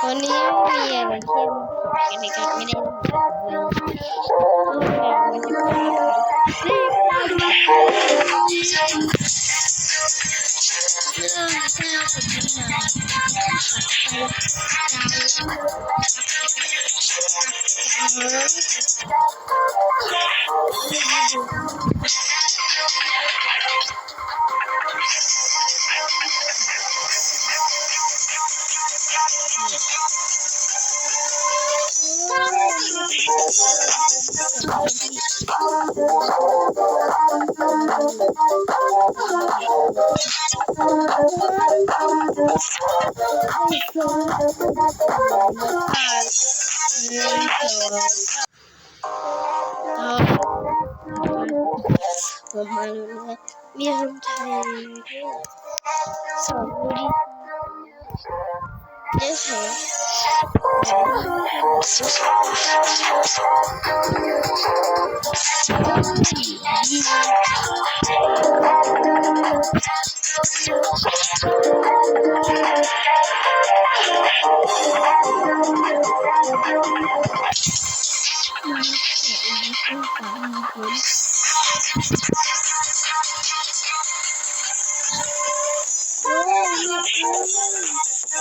วันนี้ไม่มีอะไรเข้มกันในการไม่ได้ทำเ Normalerweise mehrere Teile. So, Neyse. Oh, Oh,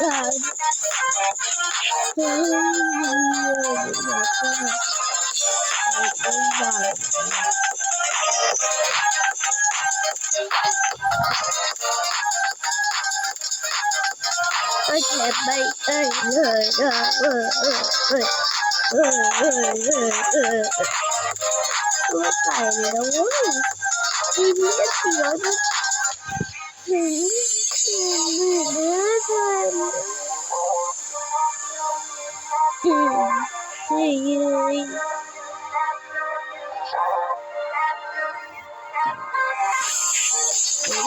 God. Anne bay What kind of woman? Did you get the other? Hmm. Hmm. Hmm.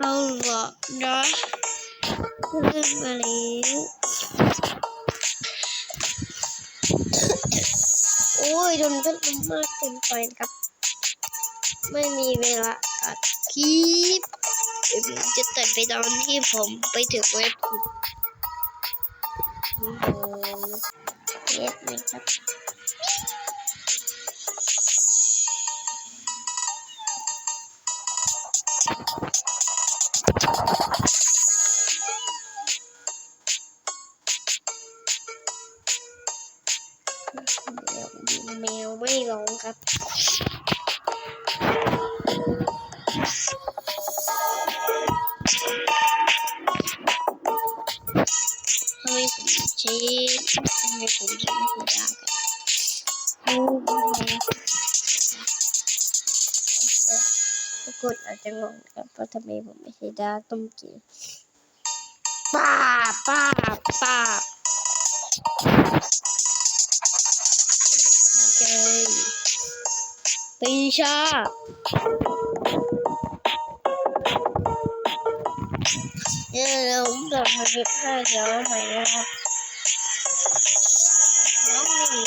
เอาละนะเริ่มมาแล้วโอ้ยโดนพัดลมมากเกินไปครับ ไม่มีเวลาอัดคลิปจะตัดไปตอนที่ผมไปถึงเว็บคุณเว็บเลยครับ ทำไมผมถึงไม่ได้กันโอ้ยทุกคนอาจจะงงครับว่าทำไมผมไม่ใช่ดาต้มกินป้าป้าป้าบโอเคปีชาเดี๋ยวเรากลับมาเก็บผ้าเดี๋ยวใหม่นะครับ Bir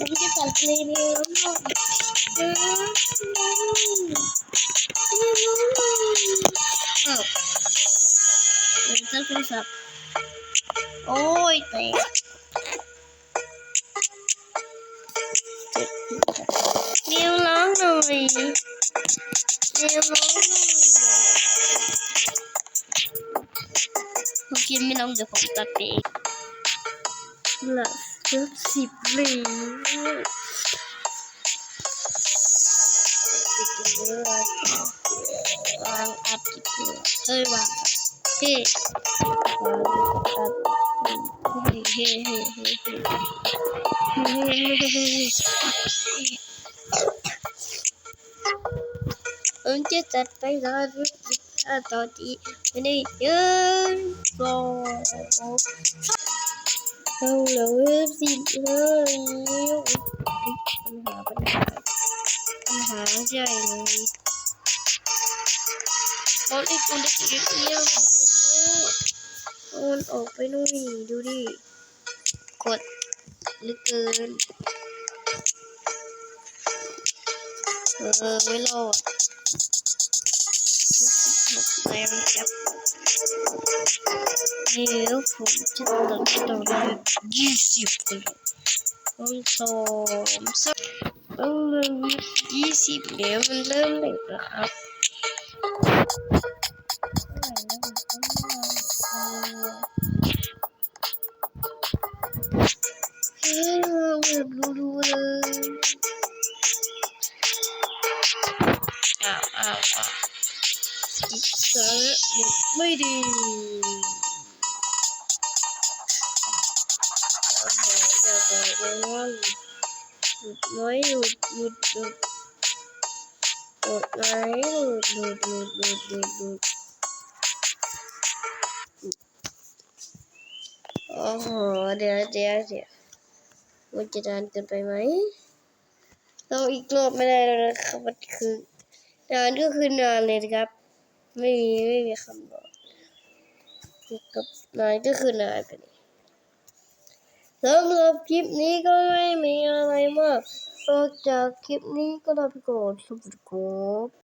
de tatlı ediyorum. Oh. What's up? Oy dayı. Bir ulan dolayı. Bir ulan dolayı. Hukimin amca komutak değil. ลยเดียวน้องหนึ่งน้องหนึ่งน้องหนึ่งอ้าวเดี๋ยวจะโทรศัพท์โอ้ยแตกเดี๋ยวร้องหน่อยเดี๋ยวร้องหน่อยโอเคไม่ร้องเดี๋ยวผมตัดไปเองละเกือบสิบเลย หรือว่าวางอัดคลิปอยู่เฮ้ยวางอัดเฮ้วางอัดเฮ้เฮ้เฮ้เฮ้เฮ้เฮ้เฮ้ผมจะจัดไปร้านวิทยาตอนที่ไม่ได้ยืนรอ เอาแล้วสิเฮ้ยปัญหาปัญหาปัญหาใหญ่เลยตอนนี้กูได้กินเที่ยวโอนออกไปนู่นดูดิ กดลือเกิน เออ ไม่รอดหกแรงครับ เดี๋ยวผมจะตัดต่อได้ยี่สิบเลยต้องสองสักต้องเริ่มยี่สิบเดี๋ยวมันเริ่มเด็กแล้วครับเฮ้ยแบบรู้ๆเลย สาระเด็ดไม่ดีโอ้โหอย่าบอกเลยว่าหยุดไว้หยุดหยุดหยุดกดไว้หยุดหยุดหยุดหยุดหยุดหยุดโอ้โหเดี๋ยวเดี๋ยวเดี๋ยวมันจะนานเกินไปไหมเราอีกรอบไม่ได้แล้วนะครับมันคือนานก็คือนานเลยนะครับ ไม่มีไม่มีคำบอกกับนายก็คือนายไปเลยสำหรับคลิปนี้ก็ไม่มีอะไรมากนอกจากคลิปนี้ก็ลาไปก่อนสวัสดีครับ